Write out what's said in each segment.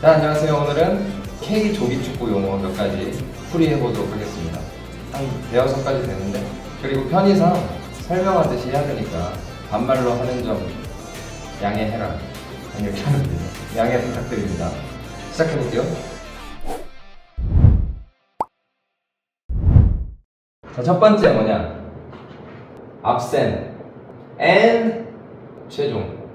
자, 안녕하세요. 오늘은 K 조기 축구 용어 몇 가지 풀이해 보도록 하겠습니다. 한 대여섯 가지 되는데 그리고 편의상 설명하듯이 해야 되니까 반말로 하는 점 양해해라. 이렇게 하면 돼요. 양해 부탁드립니다. 시작해 볼게요. 자, 첫 번째 뭐냐? absent and 최종.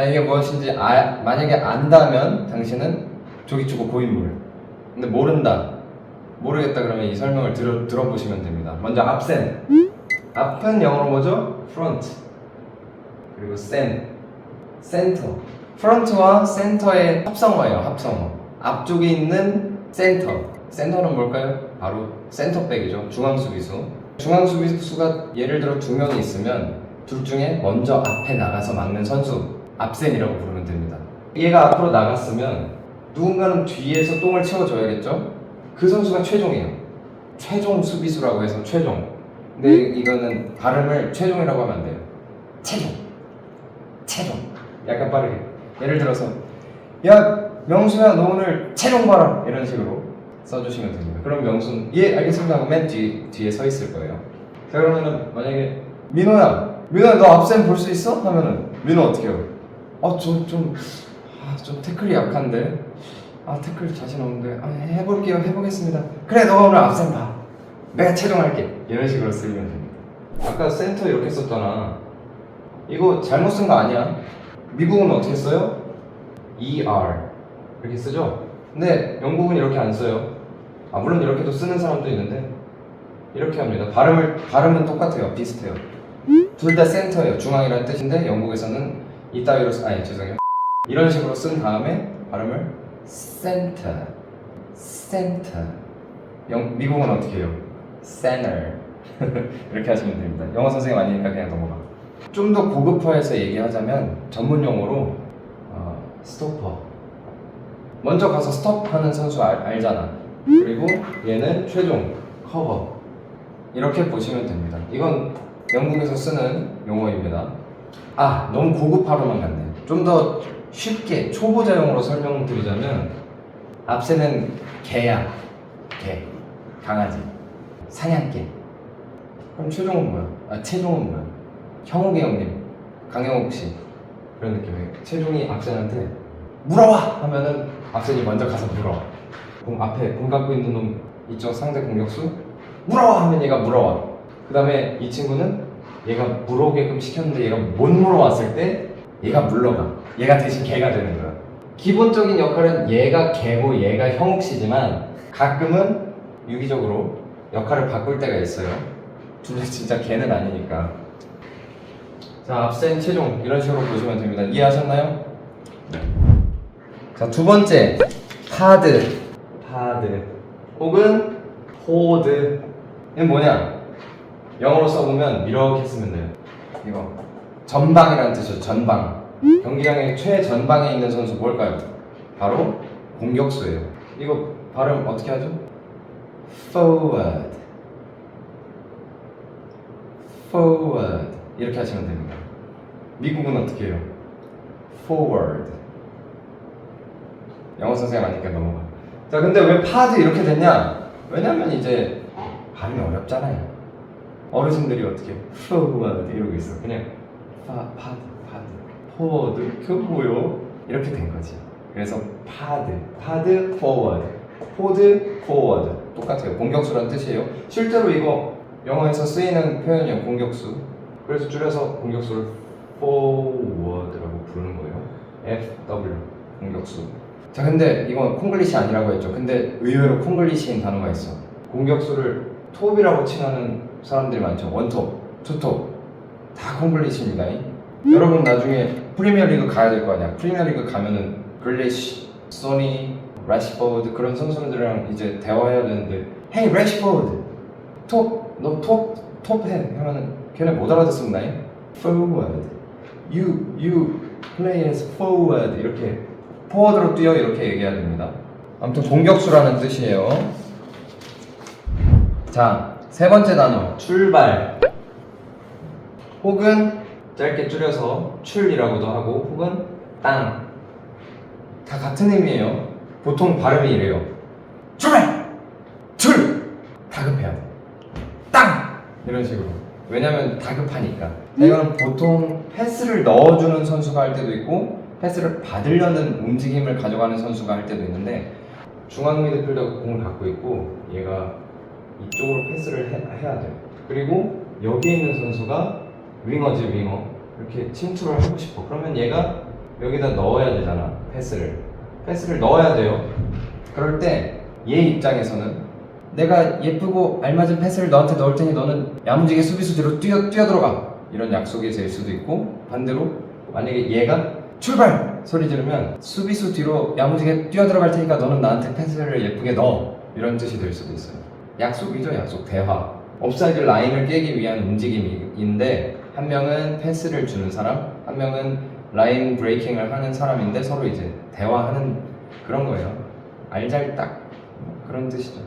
자 이게 무엇인지 아, 만약에 안다면 당신은 조기축구 고인물. 근데 모른다. 모르겠다 그러면 이 설명을 들어, 들어보시면 됩니다. 먼저 앞센 앞은 영어로 뭐죠? front. 그리고 센 센터 프런트와 센터의 합성어예요 합성어. 앞쪽에 있는 센터 센터는 뭘까요? 바로 센터백이죠. 중앙 수비수. 중앙 수비수가 예를 들어 두 명이 있으면 둘 중에 먼저 앞에 나가서 막는 선수 앞센이라고 부르면 됩니다. 얘가 앞으로 나갔으면 누군가는 뒤에서 똥을 채워줘야겠죠? 그 선수가 최종이에요. 최종 수비수라고 해서 최종. 근데 이거는 발음을 최종이라고 하면 안 돼요. 최종. 최종. 약간 빠르게. 예를 들어서 야 명수야 너 오늘 최종 봐라 이런 식으로 써주시면 됩니다. 그럼 명수는 예 알겠습니다 하고 맨 뒤, 뒤에 서 있을 거예요. 자 그러면은 만약에 민호야 민호야 너 앞센 볼 수 있어? 하면은 민호 어떻게 해요? 어좀좀 아, 좀 태클이 약한데? 아 태클 자신 없는데. 아, 해볼게요. 해보겠습니다. 그래 너 오늘 앞선 봐. 내가 최종할게. 이런 식으로 쓰면 됩니다. 아까 센터 이렇게 썼잖아. 이거 잘못 쓴 거 아니야? 미국은 어떻게 써요? ER 이렇게 쓰죠? 근데 영국은 이렇게 안 써요. 아 물론 이렇게도 쓰는 사람도 있는데 이렇게 합니다. 발음을 발음은 똑같아요. 비슷해요. 둘 다 센터예요. 중앙이라는 뜻인데 영국에서는 이따위로 쓰- 아니 죄송해요. 이런 식으로 쓴 다음에 발음을 center center. 영, 미국은 어떻게 해요? center. 이렇게 하시면 됩니다. 영어 선생님 아니니까 그냥 넘어가. 좀 더 고급화해서 얘기하자면 전문 용어로 어, 스토퍼 먼저 가서 스톱하는 선수 알, 알잖아. 그리고 얘는 최종 커버 이렇게 보시면 됩니다. 이건 영국에서 쓰는 용어입니다 아 너무 고급화로만 갔네. 좀 더 쉽게 초보자용으로 설명드리자면 앞세는 개야. 개. 강아지. 사냥개. 그럼 최종은 뭐야? 아 최종은 뭐야? 형욱이 형님. 강형욱 씨. 그런 느낌이에요 최종이 앞센한테 물어와! 하면은 앞센이 먼저 가서 물어 공 앞에 공 갖고 있는 놈 이쪽 상대 공격수? 물어와! 하면 얘가 물어와. 그 다음에 이 친구는 얘가 물어오게끔 시켰는데 얘가 못 물어왔을 때 얘가 물러가. 얘가 대신 개가 되는 거야. 기본적인 역할은 얘가 개고 얘가 형욱 씨지만 가끔은 유기적으로 역할을 바꿀 때가 있어요. 둘다 진짜 개는 아니니까. 자 앞센 최종. 이런 식으로 보시면 됩니다. 이해하셨나요? 자 두 번째. 파드. 파드. 혹은 포드. 이게 뭐냐 영어로 써보면 이렇게 쓰면 돼요. 이거. 전방이라는 뜻이죠 전방. 경기장의 최전방에 있는 선수 뭘까요? 바로 공격수예요. 이거 발음 어떻게 하죠? forward. forward. 이렇게 하시면 됩니다. 미국은 어떻게 해요? forward. 영어 선생님 아니까 넘어가. 자 근데 왜 파드 이렇게 됐냐? 왜냐면 이제 발음이 어렵잖아요 어르신들이 어떻게 forward 이러고 있어? 그냥 파, 파드 파드. 포워드 그 뭐요? 이렇게 된 거지. 그래서 파드 파드 forward 포드 forward 똑같아요. 공격수란 뜻이에요. 실제로 이거 영어에서 쓰이는 표현이에요 공격수. 그래서 줄여서 공격수를 forward라고 부르는 거예요. FW 공격수. 자 근데 이건 콩글리시 아니라고 했죠. 근데 의외로 콩글리시인 단어가 있어. 공격수를 톱이라고 칭하는 사람들이 많죠. 원톱, 투톱. 다 콩글리시입니다. 여러분 나중에 프리미어리그 가야 될 거 아니야. 프리미어리그 가면은 글리시, 소니, 래시포드 그런 선수들이랑 이제 대화해야 되는데 헤이 래시포드. 톱, 너 톱, 톱해. 하면은 걔네 못 알아듣습니다. Forward. You, you play as forward. 이렇게 포워드로 뛰어 이렇게 얘기해야 됩니다. 아무튼 공격수라는 뜻이에요 자, 세 번째 단어 출발 혹은 짧게 줄여서 출이라고도 하고 혹은 땅 다 같은 의미예요. 보통 발음이 이래요. 출발! 출! 다급해야 돼. 땅! 이런 식으로. 왜냐면 다급하니까. 이거는 보통 패스를 넣어주는 선수가 할 때도 있고 패스를 받으려는 움직임을 가져가는 선수가 할 때도 있는데 중앙 미드필더가 공을 갖고 있고 얘가 이쪽으로 패스를 해, 해야 돼요. 그리고 여기 있는 선수가 윙어지 윙어 이렇게 침투를 하고 싶어. 그러면 얘가 여기다 넣어야 되잖아 패스를. 패스를 넣어야 돼요. 그럴 때 얘 입장에서는 내가 예쁘고 알맞은 패스를 너한테 넣을 테니 너는 야무지게 수비수 뒤로 뛰어 뛰어 들어가 이런 약속이 될 수도 있고 반대로 만약에 얘가 출발 소리 지르면 수비수 뒤로 야무지게 뛰어 들어갈 테니까 너는 나한테 패스를 예쁘게 넣어 이런 뜻이 될 수도 있어요. 약속이죠 약속 대화. 옵사이드 라인을 깨기 위한 움직임인데 한 명은 패스를 주는 사람, 한 명은 라인 브레이킹을 하는 사람인데 서로 이제 대화하는 그런 거예요. 알잘딱 그런 뜻이죠.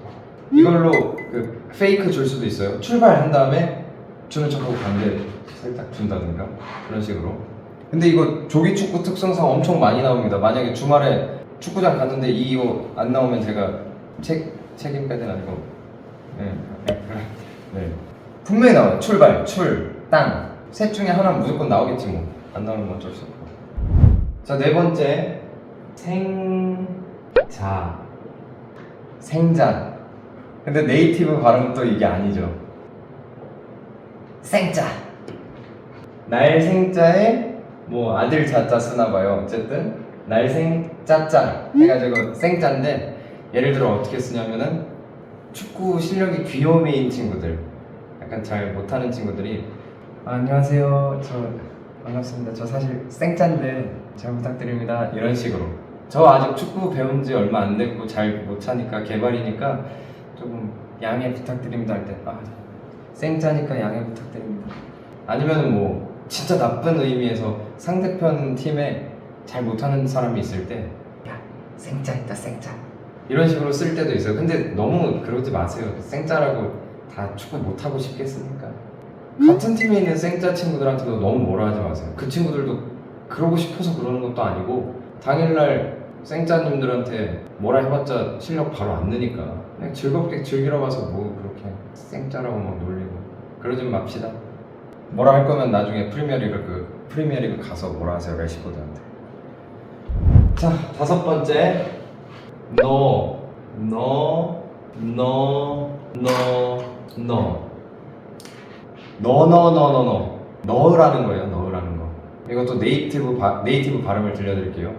이걸로 그 페이크 줄 수도 있어요. 출발한 다음에 주는 척하고 반대 살짝 준다든가 그런 식으로. 근데 이거 조기 축구 특성상 엄청 많이 나옵니다. 만약에 주말에 축구장 갔는데 이거 안 나오면 제가 책 책임까지는 아니고 네, 네. 분명히 나와요. 출발, 출, 땅. 셋 중에 하나는 무조건 나오겠지 뭐. 안 나오면 어쩔 수 없고. 자, 네 번째. 생자. 생자. 근데 네이티브 발음은 또 이게 아니죠. 생자. 날 생자에 뭐 아들 자자 쓰나 봐요. 어쨌든 날 생 짜짜 해가지고 생자인데 예를 들어 어떻게 쓰냐면은 축구 실력이 귀요미인 친구들, 약간 잘 못하는 친구들이 아, 안녕하세요. 저 반갑습니다. 저 사실 생짜인데 잘 부탁드립니다. 이런 식으로. 저 아직 축구 배운 지 얼마 안 됐고 잘 못 차니까 개발이니까 조금 양해 부탁드립니다 할 때 아, 생짜니까 양해 부탁드립니다. 아니면은 뭐 진짜 나쁜 의미에서 상대편 팀에 잘 못하는 사람이 있을 때 야, 생짜 있다 생짜. 이런 식으로 쓸 때도 있어요. 근데 너무 그러지 마세요. 생짜라고 다 축구 못 하고 싶겠습니까? 같은 팀에 있는 생짜 친구들한테도 너무 뭐라 하지 마세요. 그 친구들도 그러고 싶어서 그러는 것도 아니고 당일날 생짜님들한테 뭐라 해봤자 실력 바로 안 느니까 그냥 즐겁게 즐기러 가서 뭐 그렇게 생짜라고 막 놀리고 그러지 맙시다. 뭐라 할 거면 나중에 프리미어리그 그 프리미어리그 가서 뭐라 하세요 레시포드한테. 자 다섯 번째 너, 너, 너, 너, 너. 너, 너, 너, 너, 너. 너라는 거예요, 너라는 거. 이것도 네이티브, 바, 네이티브 발음을 들려드릴게요.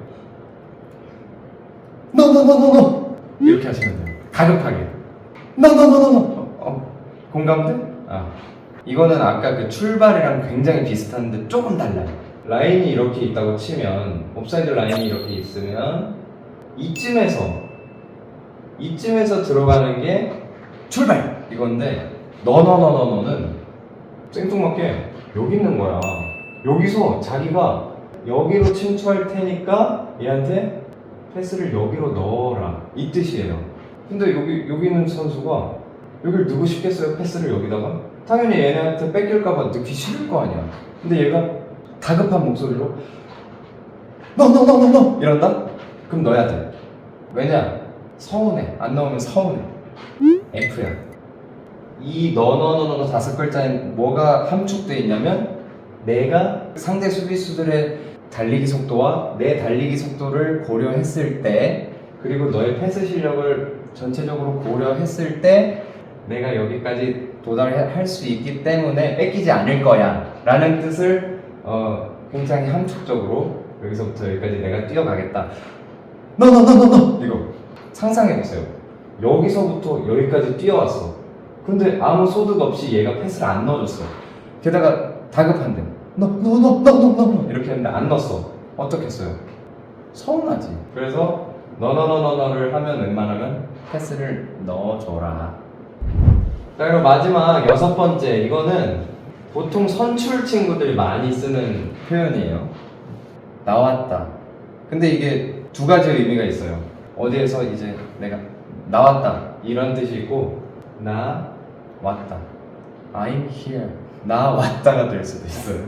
너, 너, 너, 너, 너. 이렇게 하시면 돼요. 가급하게. 너, 너, 너, 너, 너. 어, 어, 공감돼? 아. 이거는 아까 그 출발이랑 굉장히 비슷한데 조금 달라요. 라인이 이렇게 있다고 치면, 옵사이드 라인이 이렇게 있으면, 이쯤에서 이쯤에서 들어가는 게 출발! 이건데 너너너너너는 생뚱맞게 여기 있는 거야. 여기서 자기가 여기로 침투할 테니까 얘한테 패스를 여기로 넣어라. 이 뜻이에요. 근데 여기 여기 있는 선수가 여기를 넣고 싶겠어요? 패스를 여기다가? 당연히 얘네한테 뺏길까봐 넣기 싫을 거 아니야. 근데 얘가 다급한 목소리로 너너너너너! 이런다? 그럼 넣어야 돼 왜냐? 서운해. 안 나오면 서운해. F야. 이 너너너너 다섯 글자에 뭐가 함축되어 있냐면 내가 상대 수비수들의 달리기 속도와 내 달리기 속도를 고려했을 때 그리고 너의 패스 실력을 전체적으로 고려했을 때 내가 여기까지 도달할 수 있기 때문에 뺏기지 않을 거야 라는 뜻을 어, 굉장히 함축적으로 여기서부터 여기까지 내가 뛰어가겠다 너너너너너 이거 상상해보세요. 여기서부터 여기까지 뛰어왔어. 근데 아무 소득 없이 얘가 패스를 안 넣어줬어. 게다가 다급한데 너너너너너너 이렇게 했는데 안 넣었어. 어떻겠어요? 서운하지. 그래서 너너너너너를 하면 웬만하면 패스를 넣어줘라. 자 그리고 마지막 여섯 번째 이거는 보통 선출 친구들이 많이 쓰는 표현이에요. 나왔다. 근데 이게 두 가지 의미가 있어요. 어디에서 이제 내가 나왔다 이런 뜻이 있고 나 왔다. I'm here. 나 왔다가 될 수도 있어요.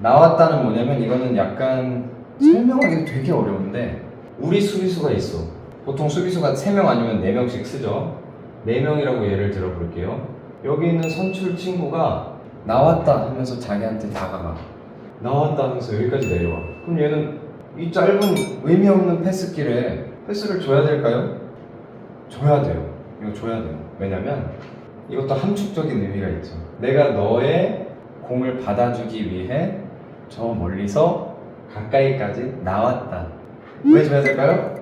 나왔다는 뭐냐면 이거는 약간 설명하기 되게 어려운데 우리 수비수가 있어. 보통 수비수가 3명 아니면 4명씩 쓰죠. 4명이라고 예를 들어 볼게요. 여기 있는 선출 친구가 나왔다 하면서 자기한테 다가가. 나왔다 하면서 여기까지 내려와. 그럼 얘는 이 짧은 의미 없는 패스길에 패스를 줘야 될까요? 줘야 돼요. 이거 줘야 돼요. 왜냐면 이것도 함축적인 의미가 있죠. 내가 너의 공을 받아주기 위해 저 멀리서 가까이까지 나왔다. 왜 줘야 될까요?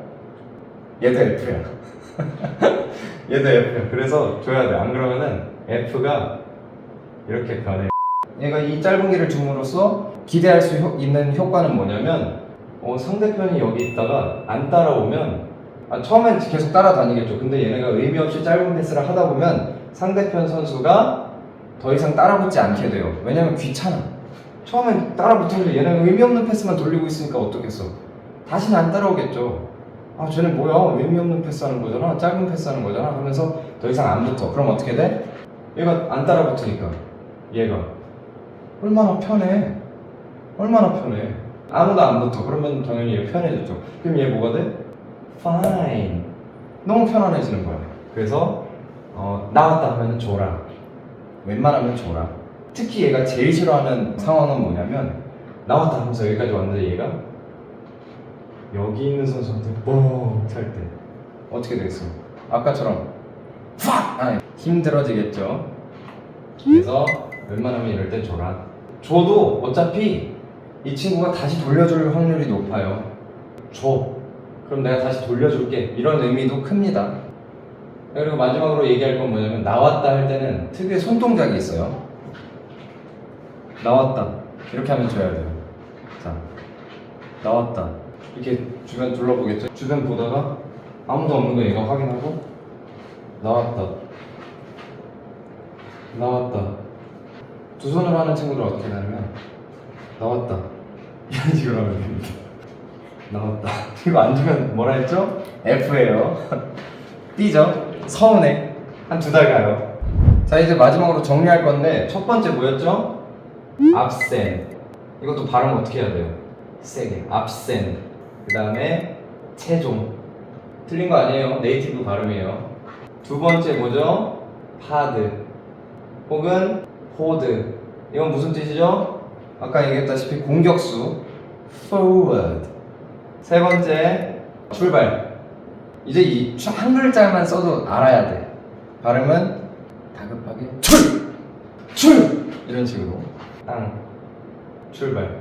얘도 F야. 얘도 F야. 그래서 줘야 돼. 안 그러면은 F가 이렇게 변해. 얘가 이 짧은 길을 줌으로써 기대할 수 효- 있는 효과는 뭐냐면 어, 상대편이 여기 있다가 안 따라오면 아, 처음엔 계속 따라다니겠죠. 근데 얘네가 의미 없이 짧은 패스를 하다 보면 상대편 선수가 더 이상 따라붙지 않게 돼요. 왜냐면 귀찮아. 처음엔 따라붙었는데 얘는 의미 없는 패스만 돌리고 있으니까 어떻겠어. 다시는 안 따라오겠죠. 아, 쟤는 뭐야? 의미 없는 패스 하는 거잖아. 짧은 패스 하는 거잖아. 하면서 더 이상 안 붙어. 그럼 어떻게 돼? 얘가 안 따라붙으니까. 얘가. 얼마나 편해. 얼마나 편해. 아무도 안 붙어. 그러면 당연히 얘 편해졌죠. 그럼 얘 뭐가 돼? Fine. 너무 편안해지는 거야. 그래서 어, 나왔다 하면 줘라. 웬만하면 줘라. 특히 얘가 제일 싫어하는 상황은 뭐냐면 나왔다 하면서 여기까지 왔는데 얘가 여기 있는 선수한테 뻥찰 때 어떻게 되겠어? 아까처럼 팍! 아, 힘들어지겠죠. 그래서 웬만하면 이럴 땐 줘라. 줘도 어차피 이 친구가 다시 돌려줄 확률이 높아요. 줘. 그럼 내가 다시 돌려줄게. 이런 의미도 큽니다. 그리고 마지막으로 얘기할 건 뭐냐면 나왔다 할 때는 특유의 손동작이 있어요. 나왔다. 이렇게 하면 줘야 돼요. 자, 나왔다. 이렇게 주변 둘러보겠죠? 주변 보다가 아무도 없는 거 얘가 확인하고 나왔다. 나왔다. 두 손으로 하는 친구들 어떻게 하냐면 나왔다. 이런 식으로 하면 됩니다. 나왔다. 이거 안 주면 뭐라 했죠? F예요. B죠? 서운해. 한 두 달 가요. 자 이제 마지막으로 정리할 건데 첫 번째 뭐였죠? absent. 이것도 발음 어떻게 해야 돼요? 세게. absent. 그 다음에 체종. 틀린 거 아니에요. 네이티브 발음이에요. 두 번째 뭐죠? hard. 혹은 hold. 이건 무슨 뜻이죠? 아까 얘기했다시피 공격수. forward. 세 번째 출발. 이제 이 한 글자만 써도 알아야 돼. 발음은 다급하게 출! 출! 이런 식으로 땅 출발.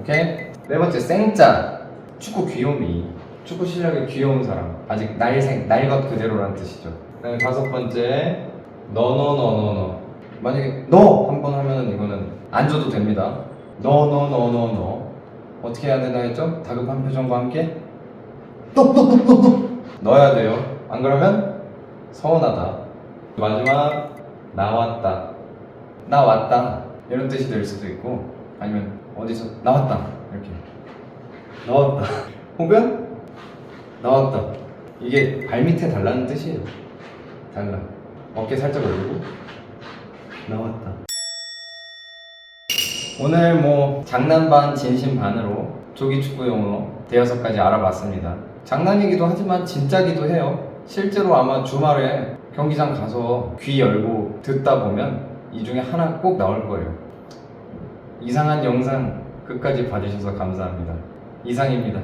오케이? 네 번째 생자. 축구 귀요미. 축구 실력이 귀여운 사람. 아직 날생 날것 그대로라는 뜻이죠. 그다음에 다섯 번째 너너너너너. 만약에 너 한 번 하면은 이거는 안 줘도 됩니다. 너 너 너 너 너. 어떻게 해야 되나 했죠? 다급한 표정과 함께 넣어야 돼요. 안 그러면 서운하다. 마지막 나왔다. 나왔다. 이런 뜻이 될 수도 있고 아니면 어디서 나왔다. 이렇게 나왔다. 혹은 나왔다. 이게 발밑에 달라는 뜻이에요. 달라. 어깨 살짝 올리고 나왔다. 오늘 뭐 장난 반 진심 반으로 조기 축구 용어 대여섯 가지 알아봤습니다. 장난이기도 하지만 진짜기도 해요. 실제로 아마 주말에 경기장 가서 귀 열고 듣다 보면 이 중에 하나 꼭 나올 거예요. 이상한 영상 끝까지 봐주셔서 감사합니다. 이상입니다.